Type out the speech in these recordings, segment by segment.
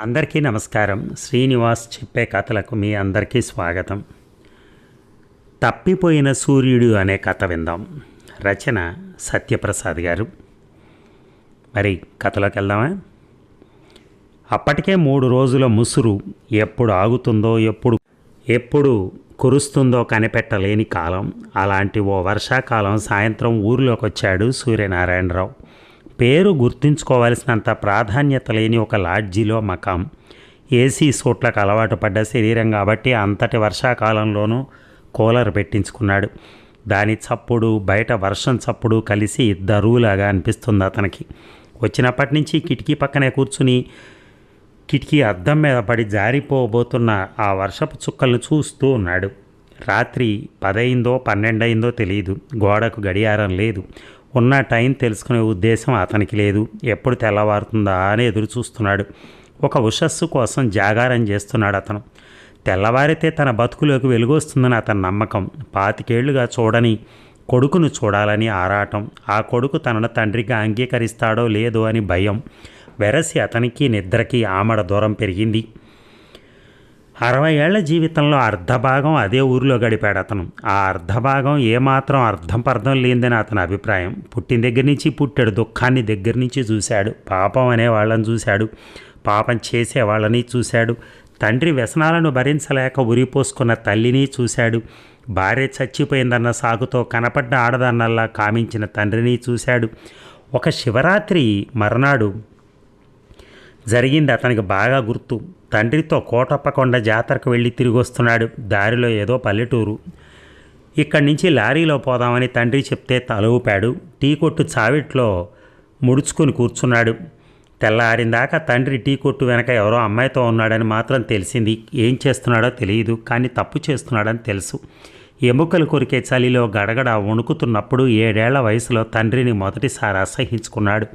అందరికీ నమస్కారం. శ్రీనివాస్ చెప్పే కథలకు మీ అందరికీ స్వాగతం. తప్పిపోయిన సూర్యుడు అనే కథ విందాం. రచన సత్యప్రసాద్ గారు. మరి కథలోకి వెళ్దామా? అప్పటికే మూడు రోజుల ముసురు ఎప్పుడు ఆగుతుందో ఎప్పుడు ఎప్పుడు కురుస్తుందో కనిపెట్టలేని కాలం. అలాంటి ఓ వర్షాకాలం సాయంత్రం ఊరిలోకి వచ్చాడు సూర్యనారాయణరావు. పేరు గుర్తుంచుకోవాల్సినంత ప్రాధాన్యత లేని ఒక లాడ్జిలో మకాం. ఏసీ సూట్లకు అలవాటు పడ్డ శరీరం కాబట్టి అంతటి వర్షాకాలంలోనూ కూలర్ పెట్టించుకున్నాడు. దాని చప్పుడు బయట వర్షం చప్పుడు కలిసి దరువులాగా అనిపిస్తుంది అతనికి. వచ్చినప్పటి నుంచి కిటికీ పక్కనే కూర్చుని కిటికీ అద్దం మీద పడి జారిపోబోతున్న ఆ వర్షపు చుక్కలను చూస్తూ ఉన్నాడు. రాత్రి పదైందో పన్నెండయిందో తెలియదు గోడకు గడియారం లేదు. ఉన్న టైం తెలుసుకునే ఉద్దేశం అతనికి లేదు. ఎప్పుడు తెల్లవారుతుందా అని ఎదురు చూస్తున్నాడు ఒక ఉషస్సు కోసం జాగారం చేస్తున్నాడు అతను. తెల్లవారితే తన బతుకులోకి వెలుగొస్తుందని అతని నమ్మకం. పాతికేళ్ళుగా చూడని కొడుకును చూడాలని ఆరాటం. ఆ కొడుకు తనను తండ్రిగా అంగీకరిస్తాడో లేదో అని భయం. వెరసి అతనికి నిద్రకి ఆమడ దూరం పెరిగింది. అరవై ఏళ్ళ జీవితంలో అర్ధభాగం అదే ఊరిలో గడిపాడు అతను. ఆ అర్ధభాగం ఏమాత్రం అర్థం పర్థం లేదని అతని అభిప్రాయం. పుట్టిన దగ్గర నుంచి పుట్టాడు దుఃఖాన్ని దగ్గర నుంచి చూశాడు పాపం అనే వాళ్ళని చూశాడు పాపం చేసే వాళ్ళని చూశాడు తండ్రి వ్యసనాలను భరించలేక ఉరిపోసుకున్న తల్లిని చూశాడు భార్య చచ్చిపోయిందన్న సాగుతో కనపడ్డ ఆడదాన్నల్లా కామించిన తండ్రిని చూశాడు. ఒక శివరాత్రి మర్నాడు జరిగింది అతనికి బాగా గుర్తు. తండ్రితో కోటప్పకొండ జాతరకు వెళ్ళి తిరిగి వస్తున్నాడు దారిలో ఏదో పల్లెటూరు. ఇక్కడి నుంచి లారీలో పోదామని తండ్రి చెప్తే తల ఊపాడు టీ కొట్టు చావిట్లో ముడుచుకుని కూర్చున్నాడు. తెల్లారిందాక తండ్రి టీ కొట్టు వెనక ఎవరో అమ్మాయితో ఉన్నాడని మాత్రం తెలిసింది. ఏం చేస్తున్నాడో తెలియదు కానీ తప్పు చేస్తున్నాడని తెలుసు. ఎముకలు కొరికే చలిలో గడగడ వణుకుతున్నప్పుడు ఏడేళ్ళ వయసులో తండ్రిని మొదటిసారి అసహించుకున్నాడు.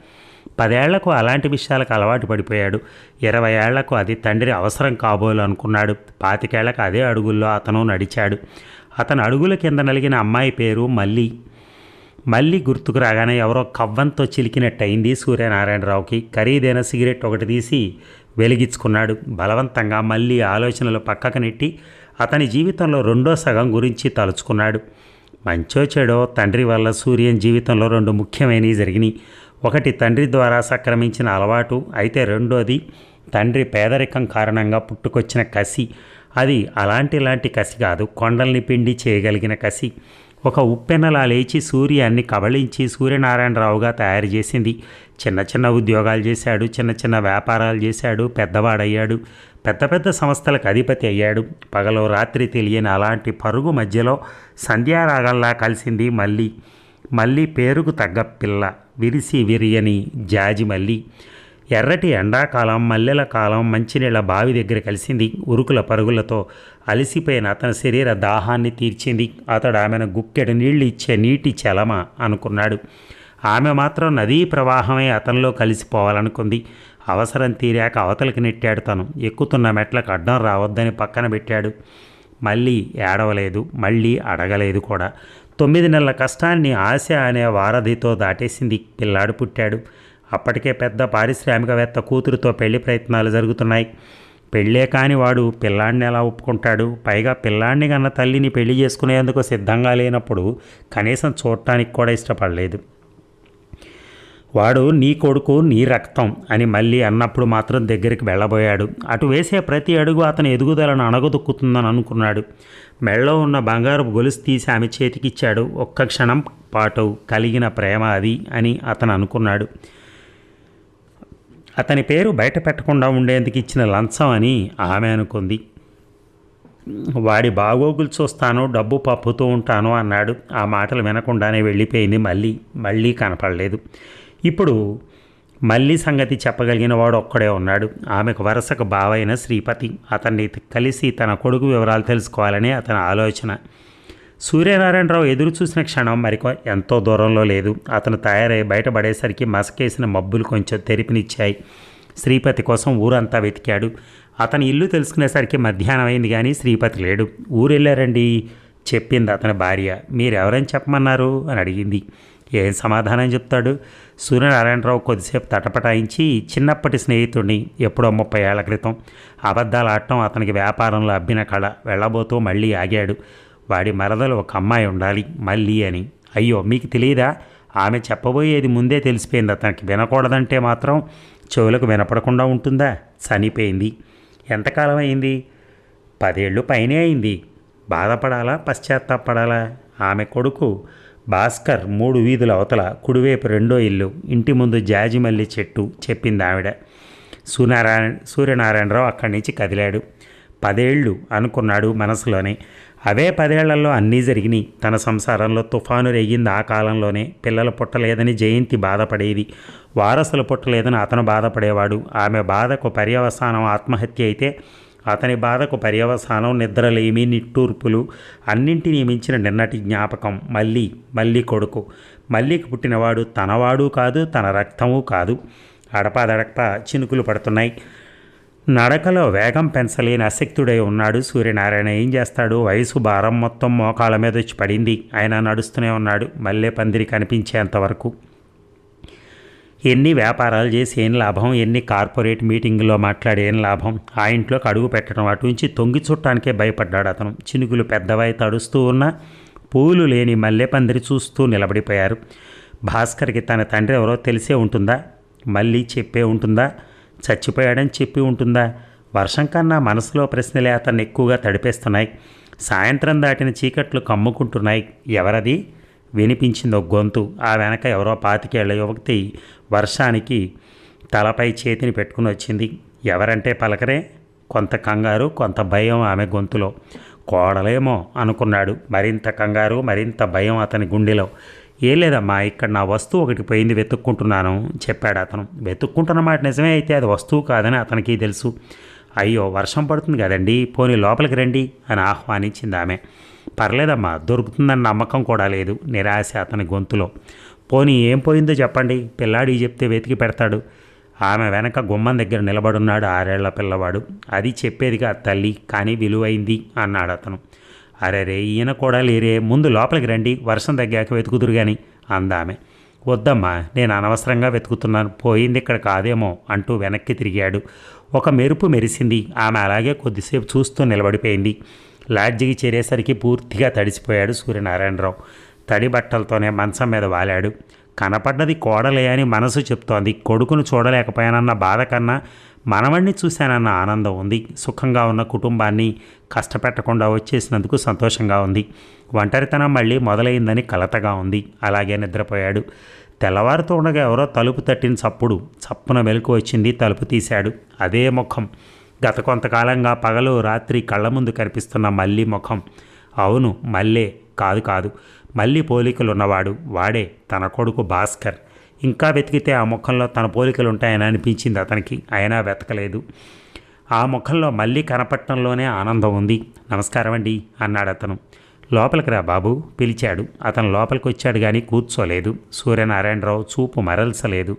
పదేళ్ళకు అలాంటి విషయాలకు అలవాటు పడిపోయాడు. ఇరవై ఏళ్ళకు అది తండ్రి అవసరం కాబోలు అనుకున్నాడు. పాతికేళ్ళకు అదే అడుగుల్లో అతను నడిచాడు. అతను అడుగుల కింద నలిగిన అమ్మాయి పేరు మల్లి. మళ్ళీ గుర్తుకు రాగానే ఎవరో కవ్వంతో చిలికినట్టయింది సూర్యనారాయణరావుకి. ఖరీదైన సిగరెట్ ఒకటి తీసి వెలిగించుకున్నాడు. బలవంతంగా మళ్ళీ ఆలోచనలు పక్కకు నెట్టి అతని జీవితంలో రెండో సగం గురించి తలుచుకున్నాడు. మంచో చెడో తండ్రి వల్ల సూర్యన్ జీవితంలో రెండు ముఖ్యమైనవి జరిగినాయి. ఒకటి తండ్రి ద్వారా సక్రమించిన అలవాటు అయితే రెండోది తండ్రి పేదరికం కారణంగా పుట్టుకొచ్చిన కసి. అది అలాంటి లాంటి కసి కాదు కొండల్ని పిండి చేయగలిగిన కసి. ఒక ఉప్పెన్నలా లేచి సూర్యాన్ని కబళించి సూర్యనారాయణరావుగా తయారు చేసింది. చిన్న చిన్న ఉద్యోగాలు చేశాడు చిన్న చిన్న వ్యాపారాలు చేశాడు పెద్దవాడయ్యాడు పెద్ద పెద్ద సంస్థలకు అధిపతి అయ్యాడు. పగలో రాత్రి తెలియని అలాంటి పరుగు మధ్యలో సంధ్యారాగంలా కలిసింది మళ్ళీ. మళ్ళీ పేరుకు తగ్గ పిల్ల విరిసి విరియని జాజి మల్లి ఎర్రటి ఎండాకాలం మల్లెల కాలం మంచినీళ్ళ బావి దగ్గర కలిసింది. ఉరుకుల పరుగులతో అలసిపోయిన అతని శరీర దాహాన్ని తీర్చింది. అతడు ఆమెను గుక్కెడు నీళ్ళు ఇచ్చే నీటి చలమ అనుకున్నాడు. ఆమె మాత్రం నదీ ప్రవాహమే అతనిలో కలిసిపోవాలనుకుంది. అవసరం తీరాక అవతలికి నెట్టాడు తను. ఎక్కుతున్న మెట్లకు అడ్డం రావద్దని పక్కన పెట్టాడు. మళ్ళీ ఏడవలేదు మళ్ళీ అడగలేదు కూడా. తొమ్మిది నెలల కష్టాన్ని ఆశ అనే వారధితో దాటేసింది పిల్లాడు పుట్టాడు. అప్పటికే పెద్ద పారిశ్రామికవేత్త కూతురుతో పెళ్ళి ప్రయత్నాలు జరుగుతున్నాయి. పెళ్ళే కాని వాడు పిల్లాడిని ఎలా ఒప్పుకుంటాడు? పైగా పిల్లాడిని కన్న తల్లిని పెళ్ళి చేసుకునేందుకు సిద్ధంగా లేనప్పుడు కనీసం చూడటానికి కూడా ఇష్టపడలేదు. వాడు నీ కొడుకు నీ రక్తం అని మళ్ళీ అన్నప్పుడు మాత్రం దగ్గరికి వెళ్ళబోయాడు. అటు వేసే ప్రతి అడుగు అతని ఎదుగుదలను అణగదొక్కుతుందని అనుకున్నాడు. మెళ్ళలో ఉన్న బంగారపు గొలుసు తీసి ఆమె చేతికిచ్చాడు. ఒక్క క్షణం పాటు కలిగిన ప్రేమ అది అని అతను అనుకున్నాడు. అతని పేరు బయట పెట్టకుండా ఉండేందుకు ఇచ్చిన లంచం అని ఆమె అనుకుంది. వాడి బాగోగులు చూస్తాను డబ్బు పప్పుతూ ఉంటాను అన్నాడు. ఆ మాటలు వినకుండానే వెళ్ళిపోయింది. మళ్ళీ మళ్ళీ కనపడలేదు. ఇప్పుడు మళ్ళీ సంగతి చెప్పగలిగిన వాడు ఒక్కడే ఉన్నాడు. ఆమెకు వరుసకు బావైన శ్రీపతి. అతన్ని కలిసి తన కొడుకు వివరాలు తెలుసుకోవాలని అతని ఆలోచన. సూర్యనారాయణరావు ఎదురు చూసిన క్షణం మరికొ ఎంతో దూరంలో లేదు. అతను తయారై బయటపడేసరికి మసకేసిన మబ్బులు కొంచెం తెరిపినిచ్చాయి. శ్రీపతి కోసం ఊరంతా వెతికాడు. అతని ఇల్లు తెలుసుకునేసరికి మధ్యాహ్నం అయింది కానీ శ్రీపతి లేడు. ఊరెళ్ళారండి? చెప్పింది అతని భార్య. మీరెవరని చెప్పమన్నారు? అని అడిగింది. ఏం సమాధానం చెప్తాడు? సూర్యనారాయణరావు కొద్దిసేపు తటపటాయించి చిన్నప్పటి స్నేహితుడిని ఎప్పుడో ముప్పై ఏళ్ళ క్రితం అబద్ధాలు ఆడటం అతనికి వ్యాపారంలో అబ్బిన కళ వెళ్ళబోతూ మళ్ళీ ఆగాడు. వాడి మరదలు ఒక అమ్మాయి ఉండాలి మళ్ళీ అని. అయ్యో మీకు తెలియదా? ఆమె చెప్పబోయేది ముందే తెలిసిపోయింది. అతనికి వినకూడదంటే మాత్రం చెవులకు వినపడకుండా ఉంటుందా? చనిపోయింది. ఎంతకాలం అయింది? పదేళ్ళు పైనే అయింది. బాధపడాలా? పశ్చాత్తాపడాలా? ఆమె కొడుకు భాస్కర్ మూడు వీధుల అవతల కుడివైపు రెండో ఇల్లు ఇంటి ముందు జాజిమల్లి చెట్టు చెప్పింది ఆవిడ సూర్యనారాయణ సూర్యనారాయణరావు అక్కడి నుంచి కదిలాడు. పదేళ్ళు అనుకున్నాడు మనసులోనే. అవే పదేళ్ళలో అన్నీ జరిగినాయి. తన సంసారంలో తుఫాను రేగింది ఆ కాలంలోనే. పిల్లలు పుట్టలేదని జయంతి బాధపడేది. వారసులు పుట్టలేదని అతను బాధపడేవాడు. ఆమె బాధకు పర్యవసానం ఆత్మహత్య అయితే అతని బాధకు పర్యవసానం నిద్రలేమి నిట్టూర్పులు అన్నింటినీ మించిన నిన్నటి జ్ఞాపకం. మళ్ళీ మళ్ళీ కొడుకు. మళ్ళీకి పుట్టినవాడు తనవాడు కాదు తన రక్తము కాదు. అడపాదడప చినుకులు పడుతున్నాయి. నడకలో వేగం పెంచలేని అశక్తుడై ఉన్నాడు సూర్యనారాయణ. ఏం చేస్తాడు? వయసు భారం మొత్తం మోకాళ్ళ మీద వచ్చి పడింది. ఆయన నడుస్తూనే ఉన్నాడు. మల్లె పందిరి కనిపించేంతవరకు ఎన్ని వ్యాపారాలు చేసి ఏం లాభం ఎన్ని కార్పొరేట్ మీటింగులో మాట్లాడి ఏం లాభం ఆ ఇంట్లోకి అడుగు పెట్టడం అటు నుంచి తొంగి చుట్టానికే భయపడ్డాడు అతను. చినుకులు పెద్దవై తడుస్తూ ఉన్న పూలు లేని మల్లె పందిరి చూస్తూ నిలబడిపోయారు. భాస్కర్కి తన తండ్రి ఎవరో తెలిసే ఉంటుందా? మళ్ళీ చెప్పే ఉంటుందా? చచ్చిపోయాడని చెప్పి ఉంటుందా? వర్షం కన్నా మనసులో ప్రశ్నలే అతన్ని ఎక్కువగా తడిపేస్తున్నాయి. సాయంత్రం దాటిన చీకట్లు కమ్ముకుంటున్నాయి. ఎవరది? వినిపించింది ఒక గొంతు. ఆ వెనక ఎవరో పాతికేళ్ళ యువతి వర్షానికి తలపై చేతిని పెట్టుకుని వచ్చింది. ఎవరంటే పలకరే? కొంత కంగారు కొంత భయం ఆమె గొంతులో. కోడలేమో అనుకున్నాడు. మరింత కంగారు మరింత భయం అతని గుండెలో. ఏం లేదమ్మా ఇక్కడ నా వస్తువు ఒకటి పోయింది వెతుక్కుంటున్నాను చెప్పాడు అతను. వెతుక్కుంటున్న మాట నిజమే అయితే అది వస్తువు కాదని అతనికి తెలుసు. అయ్యో వర్షం పడుతుంది కదండి పోనీ లోపలికి రండి అని ఆహ్వానించింది ఆమె. పర్లేదమ్మా దొరుకుతుందని నమ్మకం కూడా లేదు నిరాశ అతని గొంతులో. పోనీ ఏం పోయిందో చెప్పండి పిల్లాడి చెప్తే వెతికి పెడతాడు. ఆమె వెనక గుమ్మం దగ్గర నిలబడున్నాడు ఆరేళ్ళ పిల్లవాడు. అది చెప్పేదిగా తల్లి కానీ విలువైంది అన్నాడు అతను. అరే రే ఈయన కూడా లేరే ముందు లోపలికి రండి వర్షం తగ్గాక వెతుకుదురు కానీ అందామె. వద్దమ్మా నేను అనవసరంగా వెతుకుతున్నాను పోయింది ఇక్కడ కాదేమో అంటూ వెనక్కి తిరిగాడు. ఒక మెరుపు మెరిసింది ఆమె అలాగే కొద్దిసేపు చూస్తూ నిలబడిపోయింది. లాడ్జికి చేరేసరికి పూర్తిగా తడిసిపోయాడు సూర్యనారాయణరావు. తడి బట్టలతోనే మంచం మీద వాలాడు. కనపడ్డది కోడలే అని మనసు చెప్తోంది. కొడుకును చూడలేకపోయానన్న బాధ కన్నా మనవణ్ణి చూశానన్న ఆనందం ఉంది. సుఖంగా ఉన్న కుటుంబాన్ని కష్టపెట్టకుండా వచ్చేసినందుకు సంతోషంగా ఉంది. ఒంటరితనం మళ్ళీ మొదలైందని కలతగా ఉంది. అలాగే నిద్రపోయాడు. తెల్లవారుతూ ఉండగా ఎవరో తలుపు తట్టిన చప్పుడు చప్పున మెలకు వచ్చింది. తలుపు తీశాడు. అదే ముఖం. గత కొంతకాలంగా పగలు రాత్రి కళ్ళ ముందు కనిపిస్తున్న మళ్ళీ ముఖం. అవును మల్లే కాదు కాదు. మళ్ళీ పోలికలు ఉన్నవాడు వాడే తన కొడుకు భాస్కర్. ఇంకా వెతికితే ఆ ముఖంలో తన పోలికలు ఉంటాయని అనిపించింది అతనికి. అయినా వెతకలేదు. ఆ ముఖంలో మళ్ళీ కనపట్టంలోనే ఆనందం ఉంది. నమస్కారం అండి అన్నాడు అతను. లోపలికి రా బాబు పిలిచాడు. అతను లోపలికి వచ్చాడు కానీ కూర్చోలేదు. సూర్యనారాయణరావు చూపు మరల్సలేదు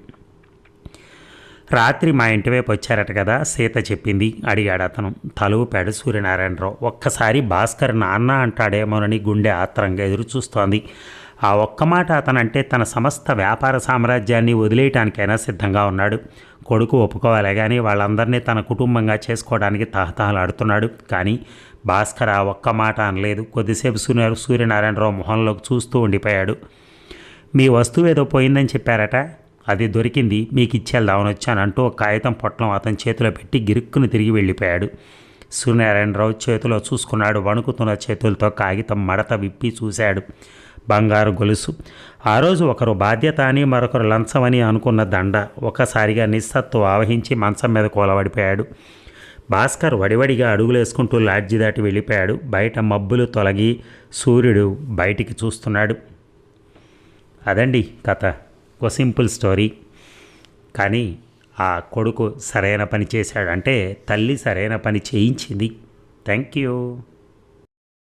రాత్రి మా ఇంటి వైపు వచ్చారట కదా సీత చెప్పింది. అడిగాడు అతను. తలుపాడు సూర్యనారాయణరావు. ఒక్కసారి భాస్కర్ నాన్న అంటాడేమోనని గుండె ఆత్రంగా ఎదురు చూస్తోంది. ఆ ఒక్క మాట అతనంటే తన సమస్త వ్యాపార సామ్రాజ్యాన్ని వదిలేయటానికైనా సిద్ధంగా ఉన్నాడు. కొడుకు ఒప్పుకోవాలే కానీ వాళ్ళందరినీ తన కుటుంబంగా చేసుకోవడానికి తహతహలాడుతున్నాడు. కానీ భాస్కర్ ఆ ఒక్క మాట అనలేదు. కొద్దిసేపు సూర్య సూర్యనారాయణరావు మొహంలోకి చూస్తూ ఉండిపోయాడు. మీ వస్తువు ఏదో పోయిందని చెప్పారట? అది దొరికింది మీకు ఇచ్చేద్దామని వచ్చానంటూ కాగితం పొట్లం అతని చేతిలో పెట్టి గిరుక్కును తిరిగి వెళ్ళిపోయాడు. సూర్యనారాయణరావు చేతిలో చూసుకున్నాడు వణుకుతున్న చేతులతో కాగితం మడత విప్పి చూశాడు. బంగారు గొలుసు. ఆ రోజు ఒకరు బాధ్యత అని మరొకరు లంచమని అనుకున్న దండ ఒకసారిగా నిస్సత్తు ఆవహించి మంచం మీద కూలబడిపోయాడు. భాస్కర్ వడివడిగా అడుగులేసుకుంటూ లాడ్జి దాటి వెళ్ళిపోయాడు. బయట మబ్బులు తొలగి సూర్యుడు బయటికి చూస్తున్నాడు. అదండి కథ. ఒక సింపుల్ స్టోరీ. కానీ ఆ కొడుకు సరైన పని చేశాడంటే తల్లి సరైన పని చేయించింది. Thank you.